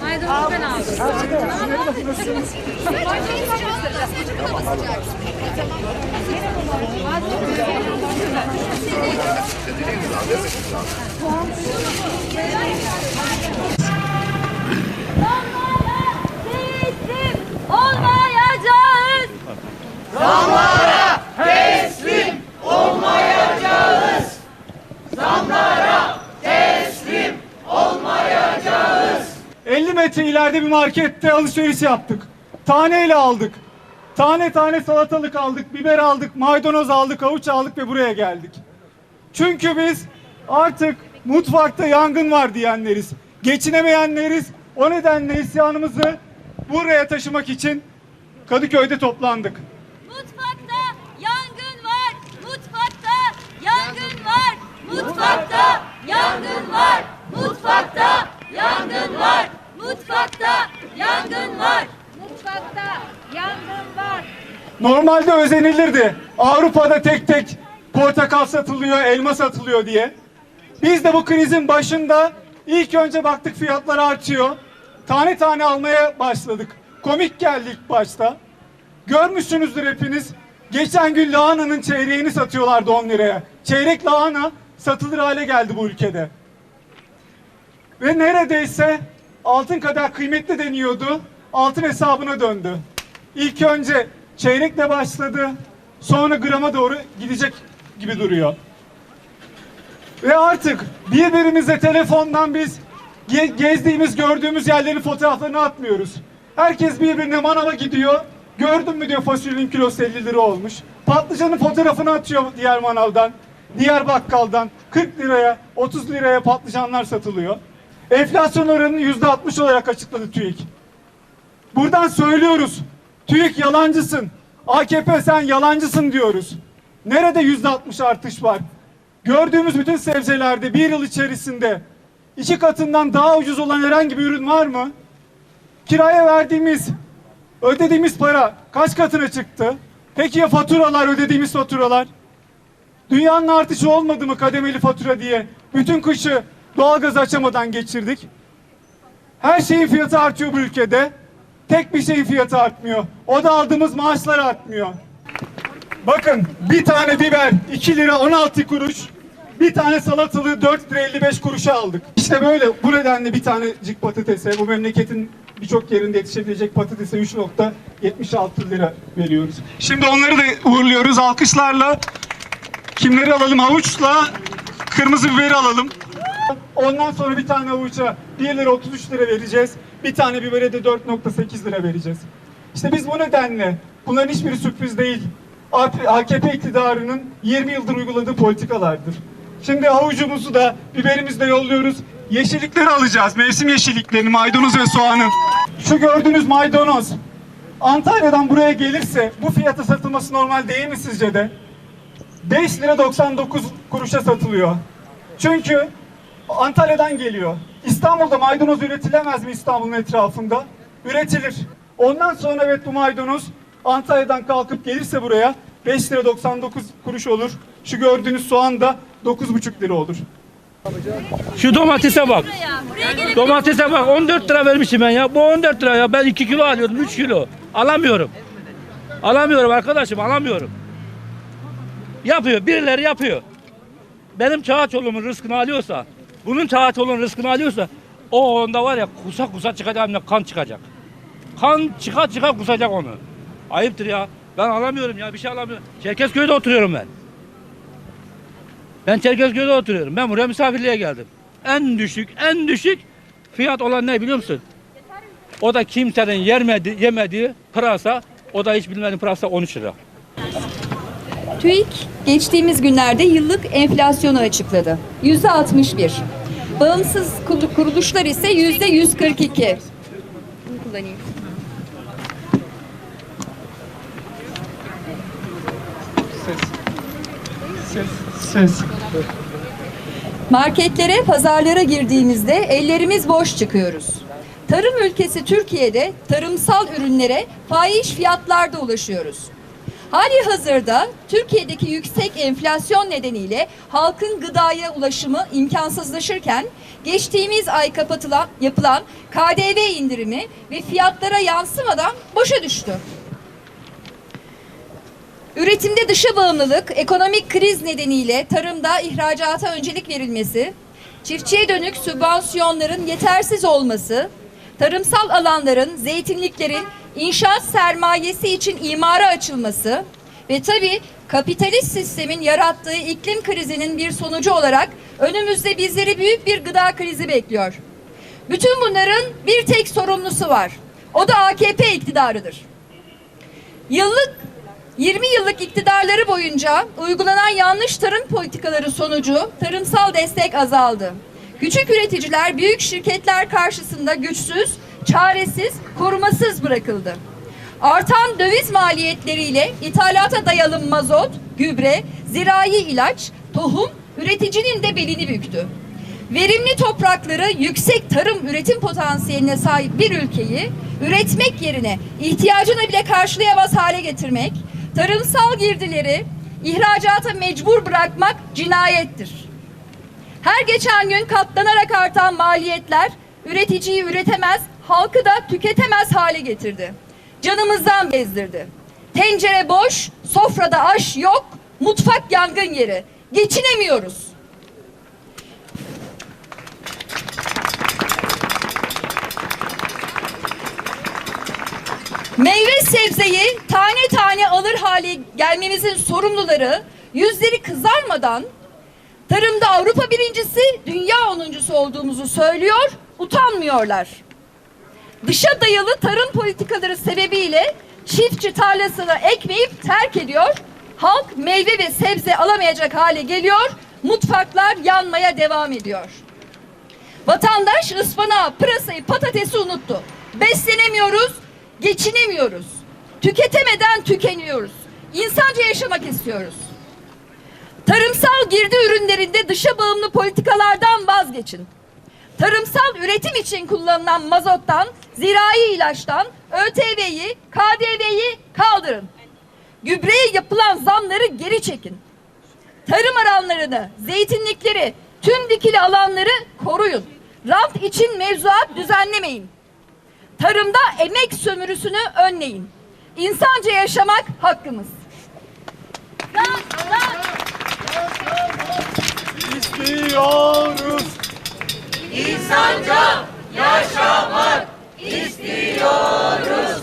Maydanozu ben aldım. Teslim olmayacağız. olmayacağız. 50 metre ileride bir markette alışveriş yaptık. Taneyle aldık. Tane tane salatalık aldık, biber aldık, maydanoz aldık, havuç aldık ve buraya geldik. Çünkü biz artık mutfakta yangın var diyenleriz. Geçinemeyenleriz. O nedenle isyanımızı buraya taşımak için Kadıköy'de toplandık. Mutfakta yangın var. Mutfakta yangın var. Mutfakta yangın var. Mutfakta yangın var. Mutfakta yangın var. Normalde özenilirdi. Avrupa'da tek tek portakal satılıyor, elma satılıyor diye. Biz de bu krizin başında ilk önce baktık fiyatlar artıyor. Tane tane almaya başladık. Komik geldi ilk başta. Görmüşsünüzdür hepiniz. Geçen gün lahananın çeyreğini satıyorlardı 10 liraya. Çeyrek lahana satılır hale geldi bu ülkede. Ve neredeyse altın kadar kıymetli deniyordu. Altın hesabına döndü. İlk önce çeyrekle başladı. Sonra grama doğru gidecek gibi duruyor. Ve artık birbirimize telefondan biz ge- gezdiğimiz, gördüğümüz yerlerin fotoğraflarını atmıyoruz. Herkes birbirine manava gidiyor. Gördün mü diyor fasulyenin kilosu 50 lira olmuş. Patlıcanın fotoğrafını atıyor diğer manavdan, diğer bakkaldan. 40 liraya, 30 liraya patlıcanlar satılıyor. Enflasyon oranını %60 olarak açıkladı TÜİK. Buradan söylüyoruz. TÜİK yalancısın. AKP sen yalancısın diyoruz. Nerede yüzde altmış artış var? Gördüğümüz bütün sebzelerde bir yıl içerisinde iki katından daha ucuz olan herhangi bir ürün var mı? Kiraya verdiğimiz, ödediğimiz para kaç katına çıktı? Peki ya faturalar, ödediğimiz faturalar? Dünyanın artışı olmadı mı kademeli fatura diye? Bütün kışı doğalgaz açamadan geçirdik. Her şeyin fiyatı artıyor bu ülkede. Tek bir şeyin fiyatı artmıyor. O da aldığımız maaşlar artmıyor. Bakın bir tane biber 2 lira 16 kuruş. Bir tane salatalığı 4 lira 55 kuruşa aldık. İşte böyle bu nedenle bir tanecik patatese bu memleketin birçok yerinde yetişebilecek patatese 3.76 lira veriyoruz. Şimdi onları da uğurluyoruz alkışlarla. Kimleri alalım? Havuçla kırmızı biberi alalım. Ondan sonra bir tane havuça 1 lira 33 lira vereceğiz. Bir tane bibere de 4.8 lira vereceğiz. İşte biz bu nedenle bunların hiçbiri sürpriz değil. AKP iktidarının 20 yıldır uyguladığı politikalardır. Şimdi havucumuzu da biberimizi de yolluyoruz. Yeşillikleri alacağız. Mevsim yeşilliklerini, maydanoz ve soğanı. Şu gördüğünüz maydanoz Antalya'dan buraya gelirse bu fiyata satılması normal değil mi sizce de? 5 lira 99 kuruşa satılıyor. Çünkü Antalya'dan geliyor. İstanbul'da maydanoz üretilemez mi İstanbul'un etrafında? Üretilir. Ondan sonra evet bu maydanoz Antalya'dan kalkıp gelirse buraya 5 lira 99 kuruş olur. Şu gördüğünüz soğan da 9,5 lira olur. Şu domatese bak. Domatese bak 14 lira vermişim ben ya. Bu 14 lira ya. Ben 2 kilo alıyordum 3 kilo. Alamıyorum. Alamıyorum arkadaşım alamıyorum. Yapıyor birileri yapıyor. Benim Çağaçoğlu'mun rızkını alıyorsa, bunun Çağaçoğlu'nun rızkını alıyorsa o onda var ya kusa kusa çıkacak hem kan çıkacak. Kan çıka çıka kusacak onu. Ayıptır ya. Ben alamıyorum ya bir şey alamıyorum. Çerkezköy'de oturuyorum ben. Ben Çerkezköy'de oturuyorum. Ben buraya misafirliğe geldim. En düşük, en düşük fiyat olan ne biliyor musun? O da kimsenin yermedi, yemediği pırasa. O da hiç bilmediğim pırasa 13 lira. TÜİK geçtiğimiz günlerde yıllık enflasyonu açıkladı. Yüzde 61. Bağımsız kuruluşlar ise yüzde 142. Bunu kullanayım. Ses. Marketlere, pazarlara girdiğimizde ellerimiz boş çıkıyoruz. Tarım ülkesi Türkiye'de tarımsal ürünlere fahiş fiyatlarda ulaşıyoruz. Hali hazırda Türkiye'deki yüksek enflasyon nedeniyle halkın gıdaya ulaşımı imkansızlaşırken geçtiğimiz ay kapatılan yapılan KDV indirimi ve fiyatlara yansımadan boşa düştü. Üretimde dışa bağımlılık, ekonomik kriz nedeniyle tarımda ihracata öncelik verilmesi, çiftçiye dönük sübvansiyonların yetersiz olması, tarımsal alanların, zeytinliklerin inşaat sermayesi için imara açılması ve tabii kapitalist sistemin yarattığı iklim krizinin bir sonucu olarak önümüzde bizleri büyük bir gıda krizi bekliyor. Bütün bunların bir tek sorumlusu var. O da AKP iktidarıdır. Yıllık 20 yıllık iktidarları boyunca uygulanan yanlış tarım politikaları sonucu tarımsal destek azaldı. Küçük üreticiler büyük şirketler karşısında güçsüz, çaresiz, korumasız bırakıldı. Artan döviz maliyetleriyle ithalata dayalı mazot, gübre, zirai ilaç, tohum üreticinin de belini büktü. Verimli toprakları yüksek tarım üretim potansiyeline sahip bir ülkeyi üretmek yerine ihtiyacını bile karşılayamaz hale getirmek, tarımsal girdileri ihracata mecbur bırakmak cinayettir. Her geçen gün katlanarak artan maliyetler üreticiyi üretemez, halkı da tüketemez hale getirdi. Canımızdan bezdirdi. Tencere boş, sofrada aş yok, mutfak yangın yeri. Geçinemiyoruz. Meyve sebzeyi tane tane alır hale gelmemizin sorumluları yüzleri kızarmadan tarımda Avrupa birincisi, dünya onuncusu olduğumuzu söylüyor, utanmıyorlar. Dışa dayalı tarım politikaları sebebiyle çiftçi tarlasını ekmeyip terk ediyor, halk meyve ve sebze alamayacak hale geliyor, mutfaklar yanmaya devam ediyor. Vatandaş ıspanağı, pırasayı, patatesi unuttu. Beslenemiyoruz, geçinemiyoruz. Tüketemeden tükeniyoruz. İnsanca yaşamak istiyoruz. Tarımsal girdi ürünlerinde dışa bağımlı politikalardan vazgeçin. Tarımsal üretim için kullanılan mazottan, zirai ilaçtan, ÖTV'yi, KDV'yi kaldırın. Gübreye yapılan zamları geri çekin. Tarım alanlarını, zeytinlikleri, tüm dikili alanları koruyun. Rant için mevzuat düzenlemeyin. Tarımda emek sömürüsünü önleyin. İnsanca yaşamak hakkımız. İstiyoruz insanca yaşamak istiyoruz.